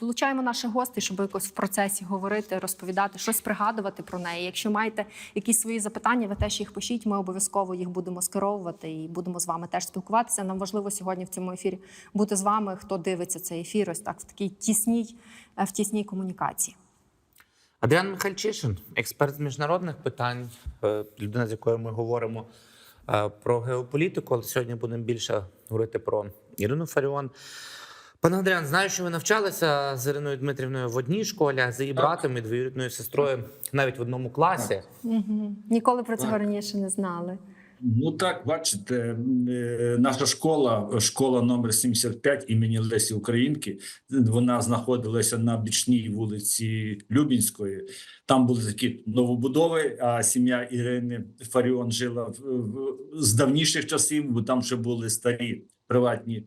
Долучаємо наших гостей, щоб якось в процесі говорити, розповідати, щось пригадувати про неї. Якщо маєте якісь свої запитання, ви теж їх пишіть. Ми обов'язково їх будемо скеровувати і будемо з вами теж спілкуватися. Нам важливо сьогодні в цьому ефірі бути з вами. Хто дивиться цей ефір, ось так в такій тісній, е, в тісній комунікації. Адріан Михальчишин, експерт з міжнародних питань, е, людина, з якою ми говоримо е, про геополітику, але сьогодні будемо більше говорити про Ірину Фаріон. Пане Адріан, знаю, що ви навчалися з Іриною Дмитрівною в одній школі, а з її братом і двоюрідною сестрою навіть в одному класі. Угу. Ніколи про цього Так. раніше не знали. Ну так, бачите, е, наша школа, школа номер 75 імені Лесі Українки, вона знаходилася на бічній вулиці Любінської. Там були такі новобудови. А сім'я Ірини Фаріон жила в, в, з давніших часів, бо там ще були старі приватні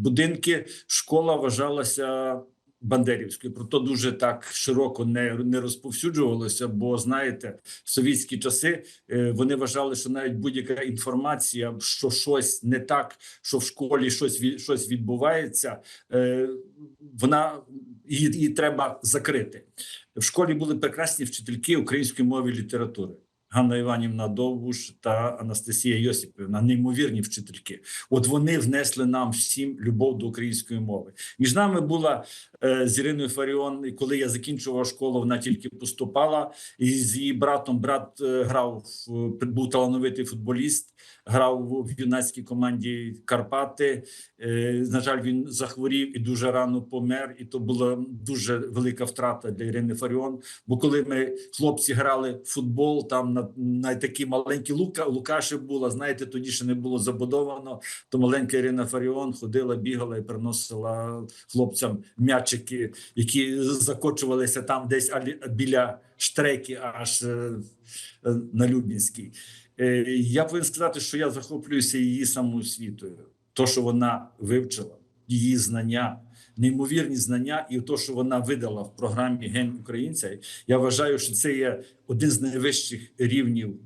будинки. Школа вважалася бандерівською, проте дуже так широко не, не розповсюджувалося. Бо знаєте, в совітські часи е, вони вважали, що навіть будь-яка інформація, що щось не так, що в школі щось щось відбувається, е, вона її, її треба закрити. В школі були прекрасні вчительки української мови і літератури. Ганна Іванівна Довбуш та Анастасія Йосипівна, неймовірні вчительки. От вони внесли нам всім любов до української мови. Між нами була е, з Іриною Фаріон, і коли я закінчував школу, вона тільки поступала. І з її братом брат е, грав в- був талановитий футболіст, грав в юнацькій команді Карпати. Е, На жаль, він захворів і дуже рано помер. І то була дуже велика втрата для Ірини Фаріон. Бо коли ми хлопці грали в футбол, там на, на такі маленькі лука Лукаші була. Знаєте, тоді ще не було забудовано. То маленька Ірина Фаріон ходила, бігала і приносила хлопцям м'ячики, які закочувалися там десь алі- біля штреки, аж е, е, на Любінській. Е, Я повинен сказати, що я захоплююся її самоосвітою. То, що вона вивчила, її знання, неймовірні знання, і то, що вона видала в програмі Ген Українця, я вважаю, що це є один з найвищих рівнів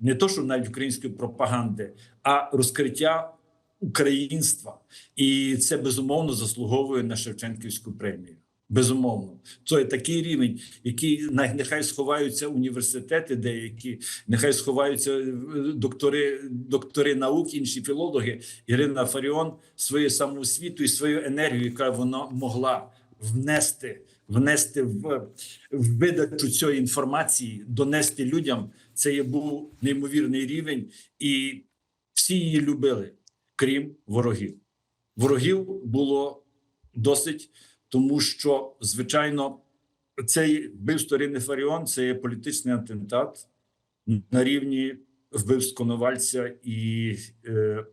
не то, що навіть української пропаганди, а розкриття українства. І це безумовно заслуговує на Шевченківську премію. Безумовно, це такий рівень, який нехай сховаються університети, деякі нехай сховаються е, доктори, доктори наук, інші філологи. Ірина Фаріон своєю самоосвітою і свою енергію, яка вона могла внести, внести в, в видачу цієї інформації, донести людям. Це є був неймовірний рівень, і всі її любили, крім ворогів. Ворогів було досить, тому що, звичайно, цей вбивство Ірини Фаріон це є політичний атентат на рівні вбивств Коновальця і, е,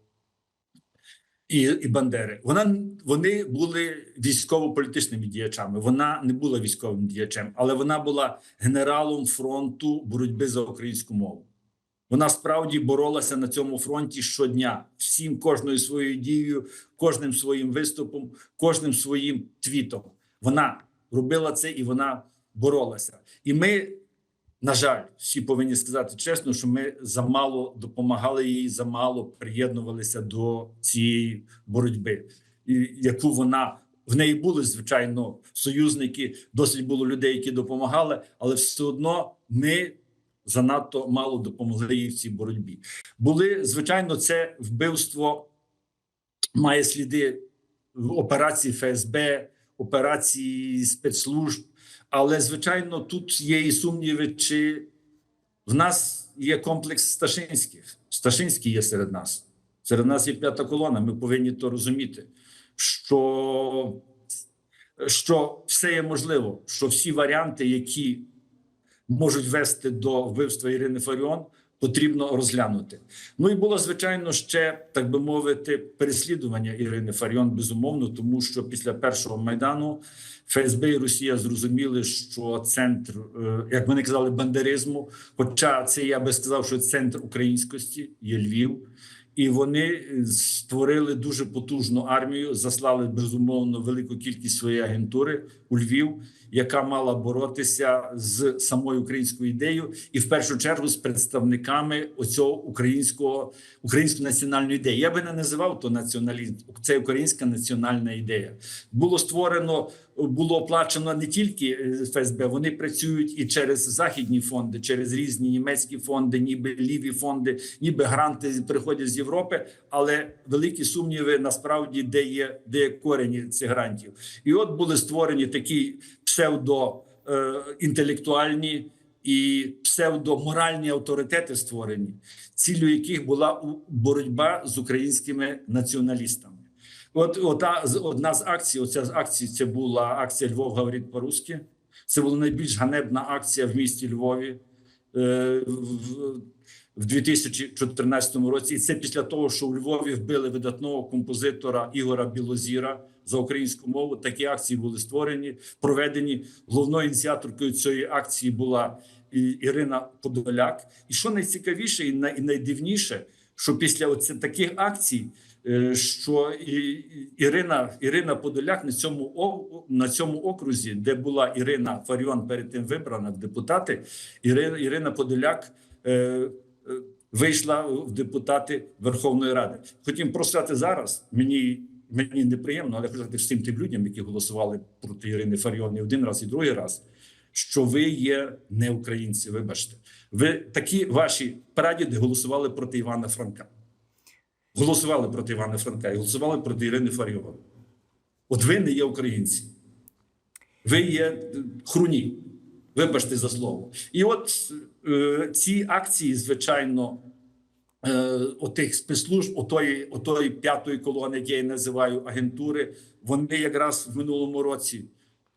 і, і Бандери. Вона вони були військово-політичними діячами. Вона не була військовим діячем, але вона була генералом фронту боротьби за українську мову. Вона справді боролася на цьому фронті щодня, всім кожною своєю дією, кожним своїм виступом, кожним своїм твітом. Вона робила це і вона боролася. І ми, на жаль, всі повинні сказати чесно, що ми замало допомагали їй, замало приєднувалися до цієї боротьби, яку вона. В неї були звичайно союзники, досить було людей, які допомагали, але все одно ми занадто мало допомогли їй в цій боротьбі. Були звичайно, це вбивство має сліди операції ФСБ, операції спецслужб. Але звичайно, тут є і сумніви, чи в нас є комплекс Сташинських. Сташинський є серед нас. Серед нас є п'ята колона. Ми повинні то розуміти, що, що все є можливо, що всі варіанти, які можуть вести до вбивства Ірини Фаріон, потрібно розглянути. Ну і було звичайно ще так би мовити переслідування Ірини Фаріон, безумовно, тому що після першого майдану ФСБ і Росія зрозуміли, що центр, е, як вони казали, бандеризму. Хоча це я би сказав, що центр українськості є Львів. і вони е, створили дуже потужну армію, заслали безумовно велику кількість своєї агентури у Львів, яка мала боротися з самою українською ідеєю, і в першу чергу з представниками оцього українського української національної ідеї. Я би не називав то націоналізм. Це українська національна ідея. Було створено, було оплачено не тільки е, ФСБ, вони працюють і через західні фонди, через різні німецькі фонди, ніби ліві фонди, ніби гранти приходять з Європи, але великі сумніви насправді де є, де є корені цих грантів. І от були створені такі псевдо е, і псевдоморальні авторитети створені, ціллю яких була боротьба з українськими націоналістами. От ота одна з акцій, оця з акцій, це була акція Львов говорить по-русски. Це була найбільш ганебна акція в місті Львові е, в, в 2014 році. І це після того, що у Львові вбили видатного композитора Ігора Білозіра за українську мову. Такі акції були створені, проведені. Головною ініціаторкою цієї акції була Ірина Подоляк. І що найцікавіше і най- найдивніше, що після таких акцій. е, Що Ірина Ірина Подоляк на цьому на цьому окрузі, де була Ірина Фаріон перед тим вибрана в депутати, Ірина, Ірина Подоляк е, вийшла в депутати Верховної Ради. Хотім просто сказати зараз. Мені мені неприємно, але хочу сказати всім тим людям, які голосували проти Ірини Фаріон один раз, і другий раз, що ви є не українці. Вибачте, ви такі ваші прадіди голосували проти Івана Франка. Голосували проти Івана Франка і голосували проти Ірини Фаріон. От ви не є українці. Ви є е, хруні. Вибачте за слово. І от е, ці акції, звичайно, е, отих спецслужб, отої, отої п'ятої колони, які я називаю агентури, вони якраз в минулому році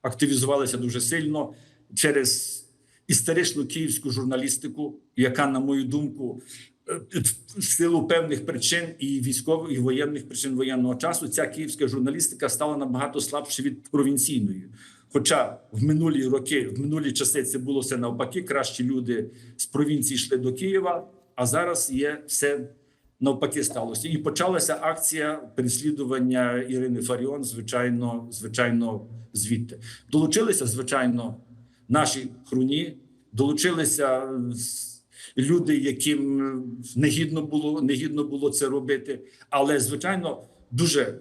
активізувалися дуже сильно через історичну київську журналістику, яка, на мою думку, е, в силу певних причин і військових, і воєнних причин воєнного часу, ця київська журналістика стала набагато слабше від провінційної. Хоча в минулі роки, в минулі часи це було все навпаки, кращі люди з провінції йшли до Києва, а зараз є все навпаки сталося. І почалася акція переслідування Ірини Фаріон, звичайно, звичайно, звідти. Долучилися, звичайно, наші хруні, долучилися люди, яким негідно було, негідно було це робити. Але, звичайно, дуже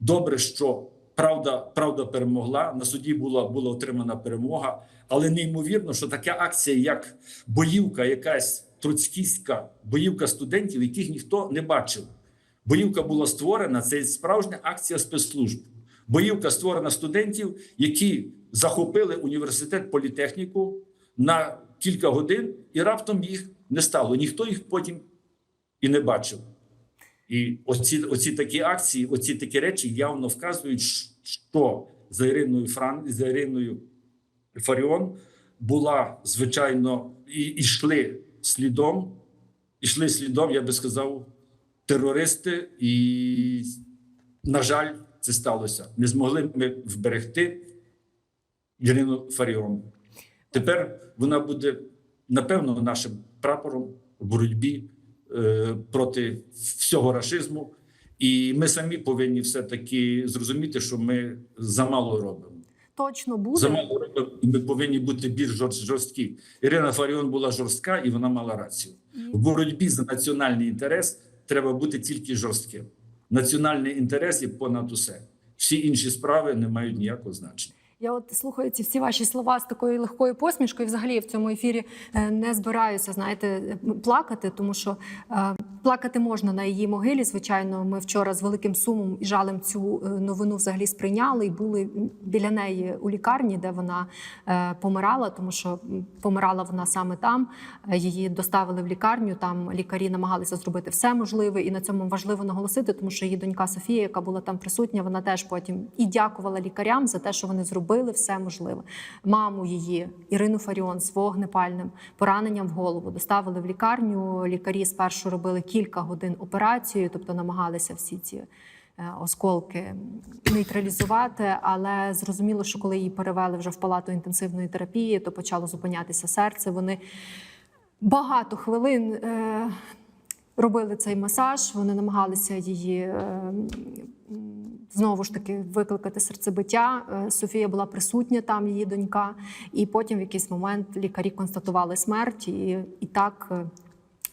добре, що правда, правда перемогла. На суді була, була отримана перемога. Але неймовірно, що така акція, як боївка, якась троцькістська боївка студентів, яких ніхто не бачив. Боївка була створена. Це справжня акція спецслужб. Боївка створена студентів, які захопили університет політехніку на кілька годин, і раптом їх не стало. Ніхто їх потім і не бачив. І оці, оці такі акції, оці такі речі явно вказують, що за Іриною Фран, за Іриною Фаріон була звичайно і йшли слідом, ішли слідом, я би сказав, терористи, і, на жаль, це сталося. Не змогли ми вберегти Ірину Фаріон. Тепер вона буде напевно нашим прапором у боротьбі проти всього рашизму. І ми самі повинні все таки зрозуміти, що ми замало робимо. Точно буде. Замало робимо, і ми повинні бути більш жорст- жорсткі. Ірина Фаріон була жорстка, і вона мала рацію. В боротьбі за національний інтерес треба бути тільки жорстким. Національний інтерес є понад усе. Всі інші справи не мають ніякого значення. Я от слухаю ці всі ваші слова з такою легкою посмішкою. Взагалі в цьому ефірі е, не збираюся, знаєте, плакати, тому що е, плакати можна на її могилі. Звичайно, ми вчора з великим сумом і жалем цю е, новину взагалі сприйняли і були біля неї у лікарні, де вона е, помирала, тому що помирала вона саме там. Е, Її доставили в лікарню. Там лікарі намагалися зробити все можливе, і на цьому важливо наголосити, тому що її донька Софія, яка була там присутня, вона теж потім і дякувала лікарям за те, що вони зробили все можливе. Маму її Ірину Фаріон з вогнепальним пораненням в голову доставили в лікарню. Лікарі спершу робили кілька годин операцію, тобто намагалися всі ці. е, Осколки нейтралізувати, але зрозуміло, що коли її перевели вже в палату інтенсивної терапії, то почало зупинятися серце. Вони багато хвилин е, робили цей масаж, вони намагалися її е, знову ж таки викликати серцебиття. Е, Софія була присутня там, її донька, і потім в якийсь момент лікарі констатували смерть, і, і так.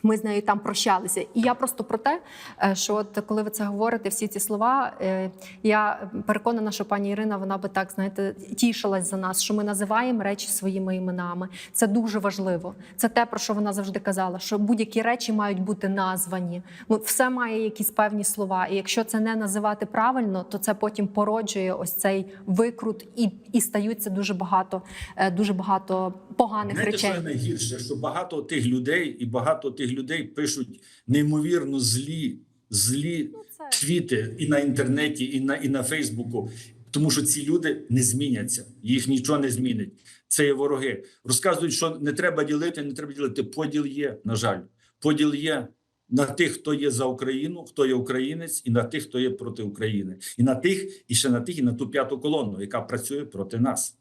Ми з нею там прощалися. І я просто про те, е, що от коли ви це говорите, всі ці слова, е, я переконана, що пані Ірина вона би так знаєте тішилась за нас, що ми називаємо речі своїми іменами. Це дуже важливо. Це те, про що вона завжди казала, що будь-які речі мають бути названі. Ну, все має якісь певні слова. І якщо це не називати правильно, то це потім породжує ось цей викрут, і, і стаються дуже багато, е, дуже багато поганих Знаєте, речей. що найгірше, що багато тих людей і багато тих людей пишуть неймовірно злі, злі Ну, твіти і на інтернеті, і на і на Фейсбуку, тому що ці люди не зміняться, їх нічого не змінить. Це є вороги. Розказують, що не треба ділити, не треба ділити. Поділ є, на жаль, поділ є. На тих, хто є за Україну, хто є українець, і на тих, хто є проти України, і на тих, і ще на тих, і на ту п'яту колону, яка працює проти нас.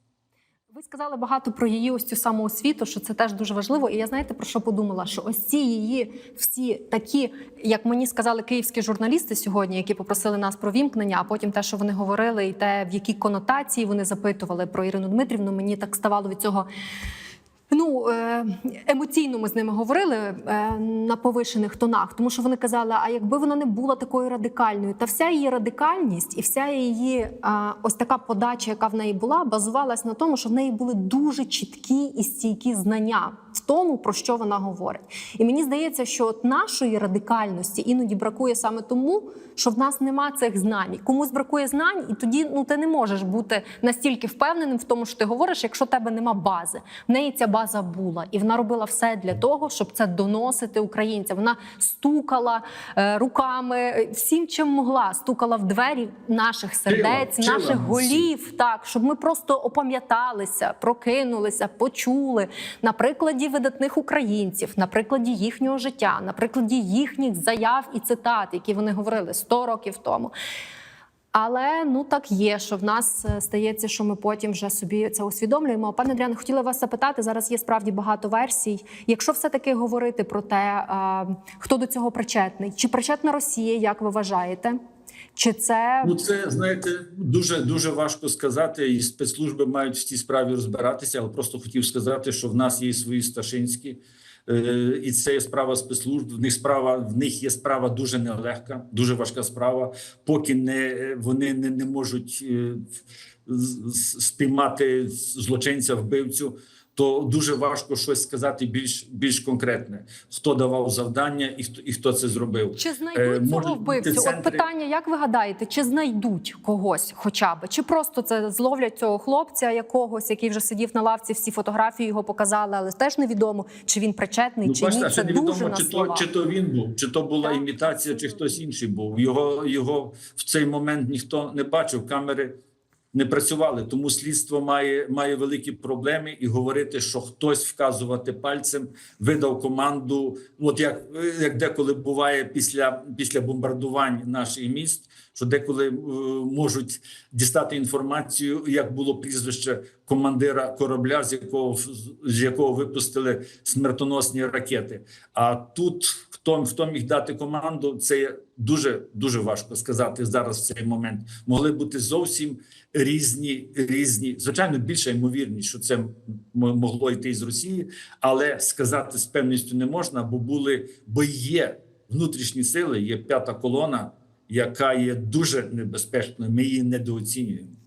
Ви сказали багато про її ось цю самоосвіту, що це теж дуже важливо. І я знаєте про що подумала? Що ось ці її всі такі, як мені сказали київські журналісти сьогодні, які попросили нас про вімкнення, а потім те, що вони говорили, і те, в які конотації вони запитували про Ірину Дмитрівну, мені так ставало від цього. Ну е, емоційно ми з ними говорили е, на повишених тонах, тому що вони казали: а якби вона не була такою радикальною, та вся її радикальність і вся її е, ось така подача, яка в неї була, базувалась на тому, що в неї були дуже чіткі і стійкі знання в тому, про що вона говорить. І мені здається, що от нашої радикальності іноді бракує саме тому, що в нас нема цих знань. Комусь бракує знань, і тоді ну ти не можеш бути настільки впевненим в тому, що ти говориш, якщо в тебе нема бази. В неї ця база була, і вона робила все для того, щоб це доносити українцям. Вона стукала е, руками е, всім, чим могла, стукала в двері наших сердець, вчила наших нас голів, так щоб ми просто опам'яталися, прокинулися, почули. На прикладі видатних українців, на прикладі їхнього життя, на прикладі їхніх заяв і цитат, які вони говорили 100 років тому. Але ну так є, що в нас е, стається, що ми потім вже собі це усвідомлюємо. Пане Андріане, хотіла вас запитати. Зараз є справді багато версій. Якщо все-таки говорити про те, е, хто до цього причетний, чи причетна Росія, як ви вважаєте? Чи це Ну, це знаєте, дуже дуже важко сказати, і спецслужби мають в цій справі розбиратися. Але просто хотів сказати, що в нас є свої Сташинські, і це є справа спецслужб. В них справа в них є справа дуже нелегка, дуже важка справа. Поки не вони не, не можуть е, спіймати злочинця вбивцю. То дуже важко щось сказати більш більш конкретне, хто давав завдання і хто і хто це зробив. Чи Е, знайдуть цього вбивцю? От питання, як ви гадаєте, чи знайдуть когось хоча б? Чи просто це зловлять цього хлопця якогось, який вже сидів на лавці, всі фотографії його показали, але теж невідомо, чи він причетний, Ну, чи бачите, ні. Це дуже невідомо, на чи то, чи то він був, чи то була Так, імітація, чи хтось інший був. Його, його в цей момент ніхто не бачив, камери не працювали. Тому слідство має, має великі проблеми і говорити, що хтось вказувати пальцем видав команду. От як, як деколи буває після, після бомбардувань наших міст, що деколи е, можуть дістати інформацію, як було прізвище командира корабля, з якого з якого випустили смертоносні ракети. А тут хто хто міг дати команду, це дуже дуже важко сказати зараз. В цей момент могли бути зовсім різні, різні. Звичайно, більша ймовірність, що це могло йти з Росії, але сказати з певністю не можна, бо були бо є внутрішні сили, є п'ята колона, яка є дуже небезпечною. Ми її недооцінюємо.